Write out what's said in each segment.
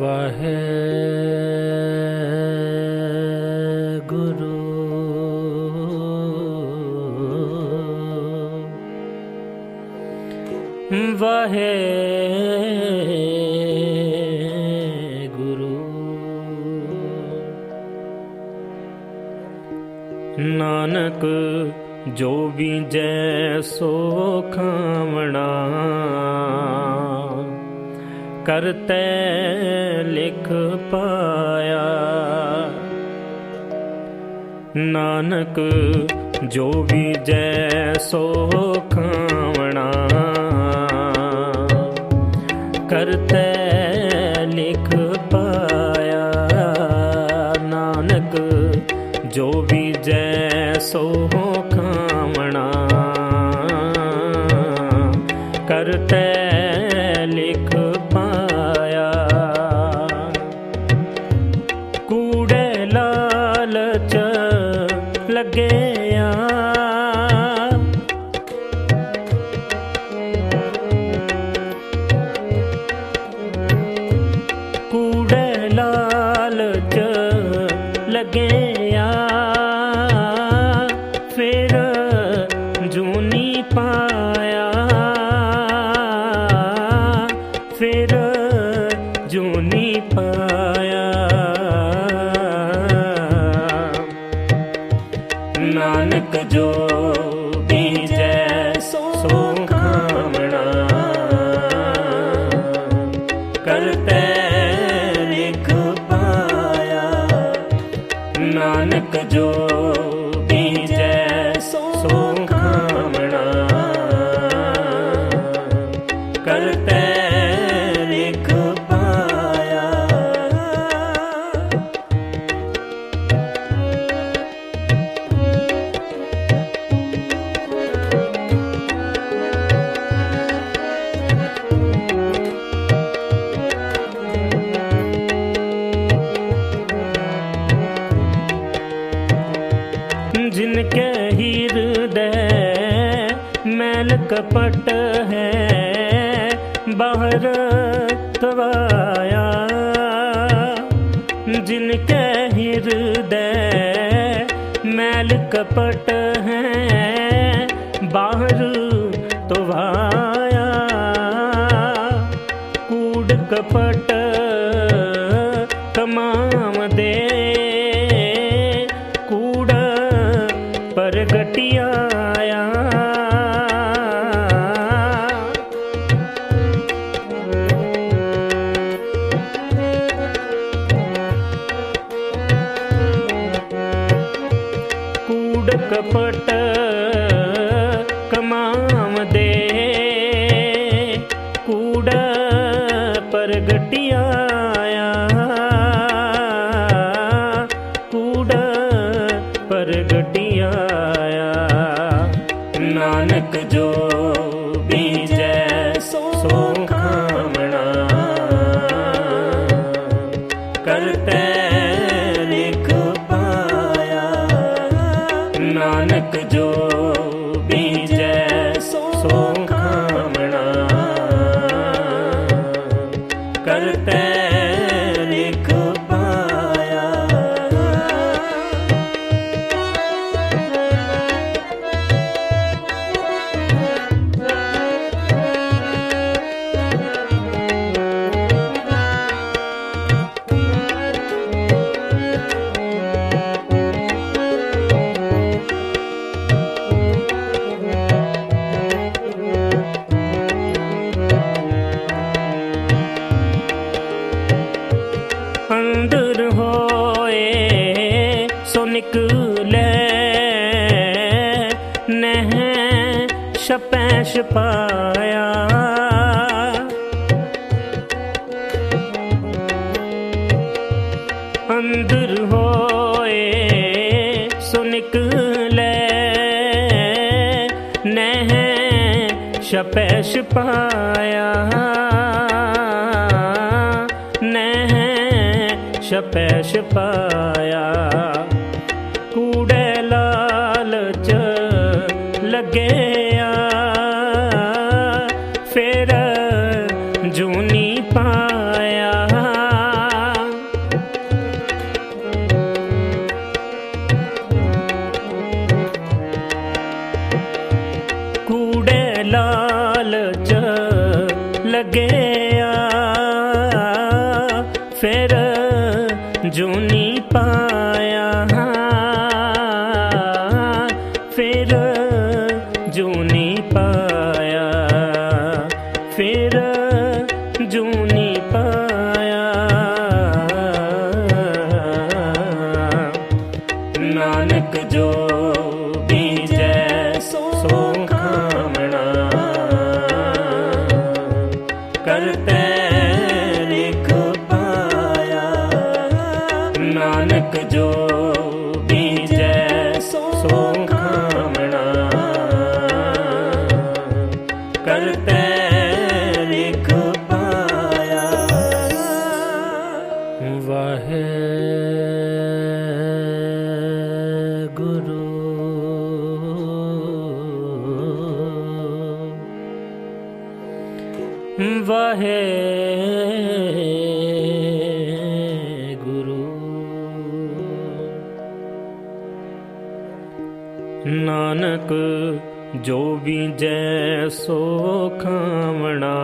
ਵਾਹਿਗੁਰੂ ਵਾਹਿਗੁਰੂ ਨਾਨਕ ਜੋ ਵੀ ਜੈ ਸੋ ਖਾਵਣਾ ਕਰਤੈ ਲਿਖ ਪਾਇਆ। ਨਾਨਕ ਜੋ ਵੀ ਜੈ ਸੋ ਖਾਵਣਾ, ਕਰਤੈ ਲਿਖ ਪਾਇਆ। ਨਾਨਕ ਜੋ ਵੀ ਜੈ ਸੋ लगे ਜੋ ਬੀਜੈ ਸੋ ਪਟ ਹੈ ਬਾਹਰ ਤਵਾਇਆ। ਜਿਨ ਕੈ ਹਿਰਦੈ ਮੈਲ ਕਪਟ डटिया ਛਪੈ ਛਪਾਇਆ ਨਹਿ ਛਪੈ ਛਪਾਇਆ ਵਹੇ ਗੁਰੂ। ਨਾਨਕ, ਜੋ ਵੀ ਜੈ ਸੋ ਖਾਵਣਾ,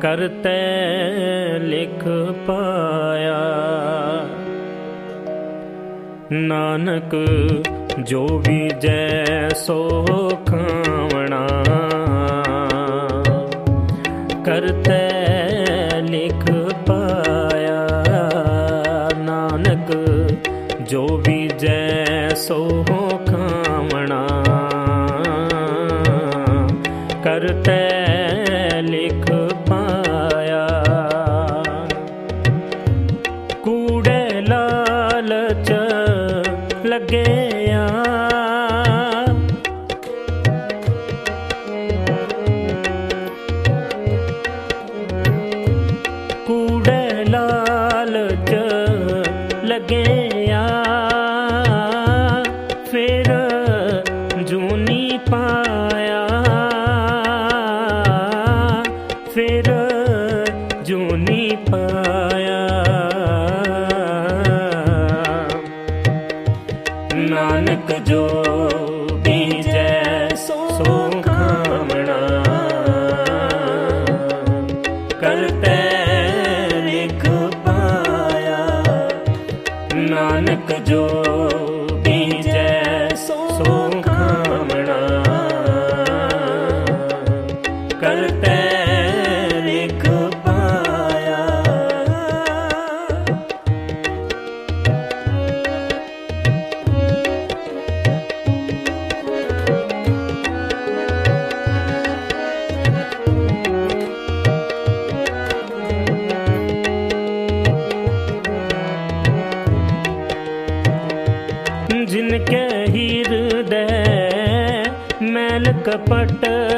ਕਰਤੇ ਲਿਖ ਪਾਇਆ। ਨਾਨਕ, ਜੋ ਵੀ ਜੈ ਸੋ ਖਾਵਣਾ ਕਰਤੈ ਲਿਖ ਪਾਇਆ। ਨਾਨਕ ਜੋ ਵੀ ਜੈ ਸੋ ਹੋ लगे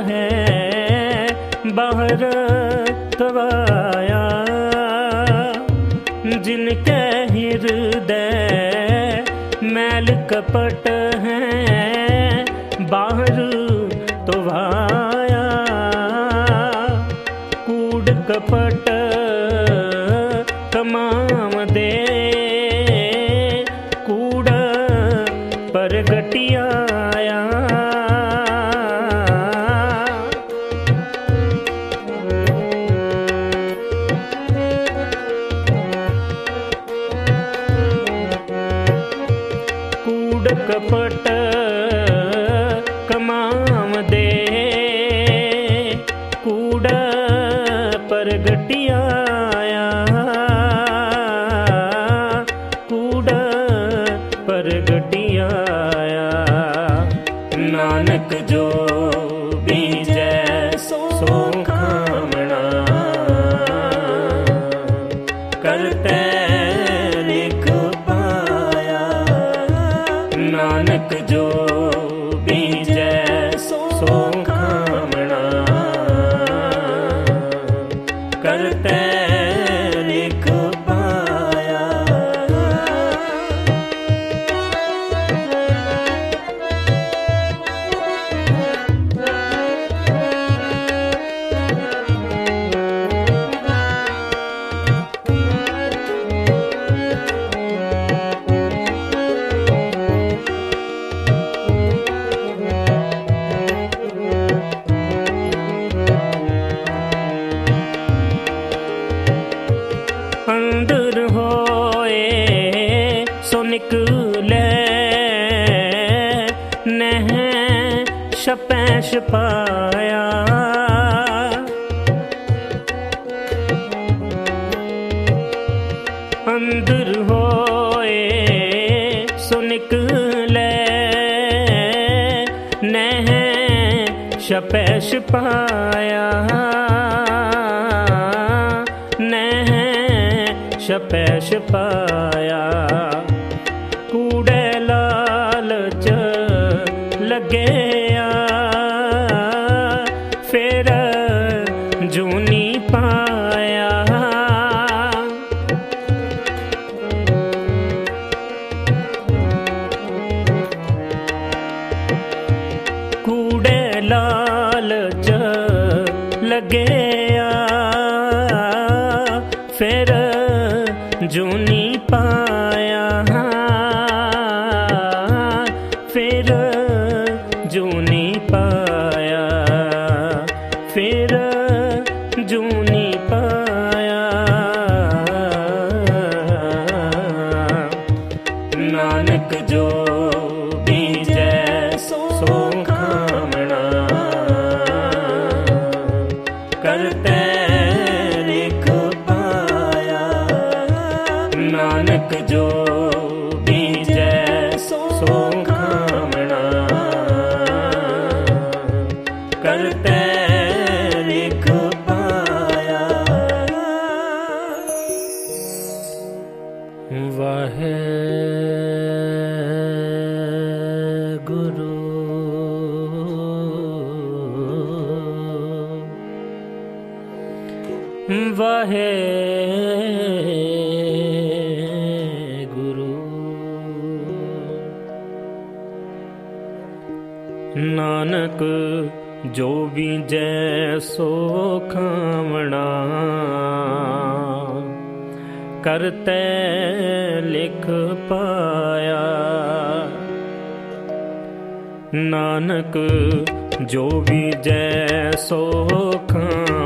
ਹੈ ਬਾਹਰ ਤਵਾਇਆ ਜਿਨ ਕੈ ਹਿਰਦੈ ਮੈਲ ਕਪਟ ਹੈ ਬਾਹਰ ਤਵਾਇਆ ਕੂੜ ਕਪਟ जोड़ ਦਰਸ਼ ਪਾਇਆ। ਨਹਿ ਛਪੈ ਛਪਾਇਆ জুনি পা ਨਾਨਕ ਜੋ ਬੀਜੈ ਸੋ ਖਾਵਣਾ। ਕਰਤੇ ਲਿਖ ਪਾਇਆ। ਨਾਨਕ ਜੋ ਬੀਜੈ ਸੋ ਖਾਵਣਾ।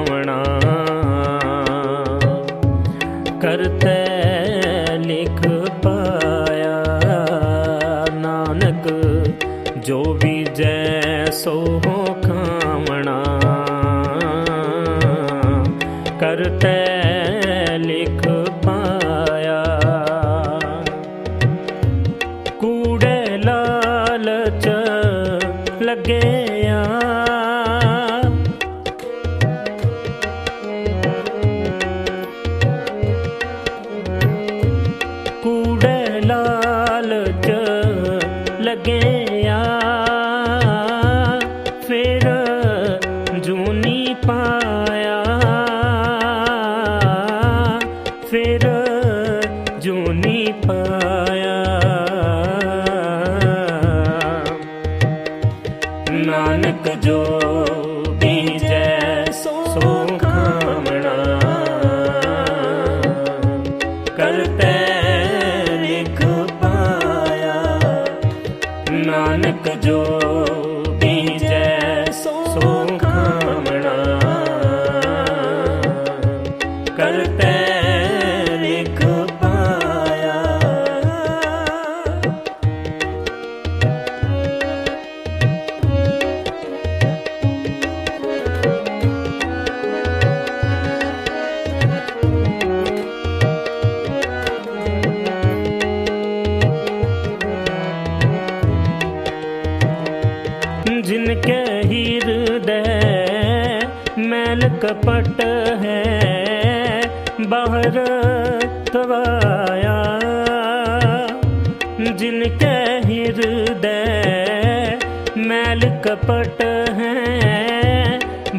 ਕਰਤੇ। उन्हें पा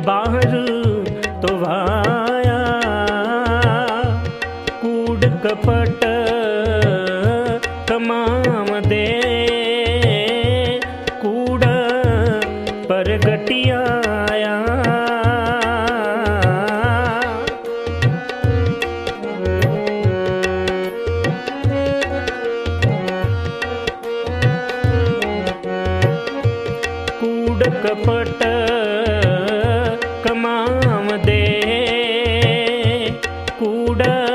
ਬਾਹਰ ਤੋਂ ਆਇਆ ਕੂੜ ਕਪਟ ಕೂಡ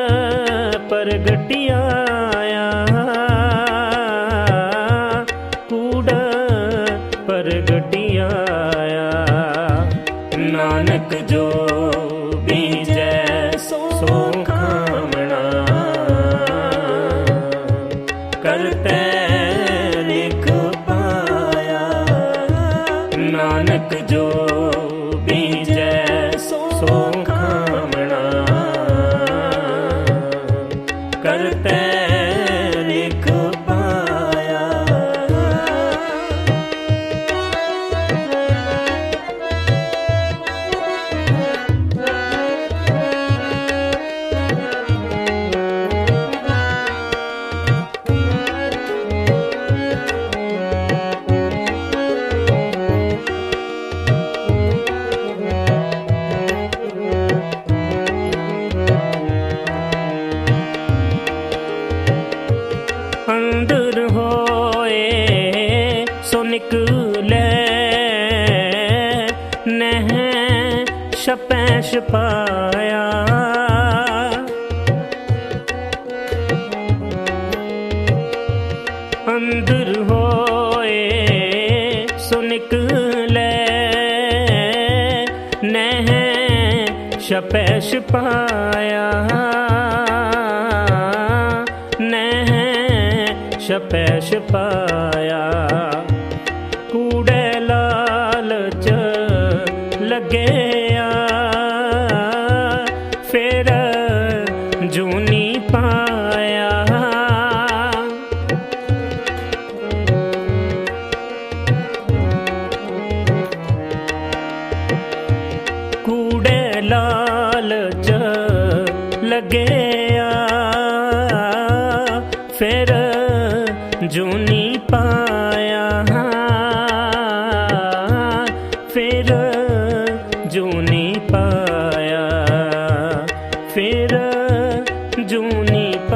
ਜਪੈ ਛਪਾਇਆ ਅੰਦਰ ਹੋਏ ਸੋ ਲੈ। ਨਹਿ ਛਪੈ ਪਾਇਆ। ਨਹਿ ਛਪੈ ਪਾਇਆ। ಸ್ವಲ್ಪ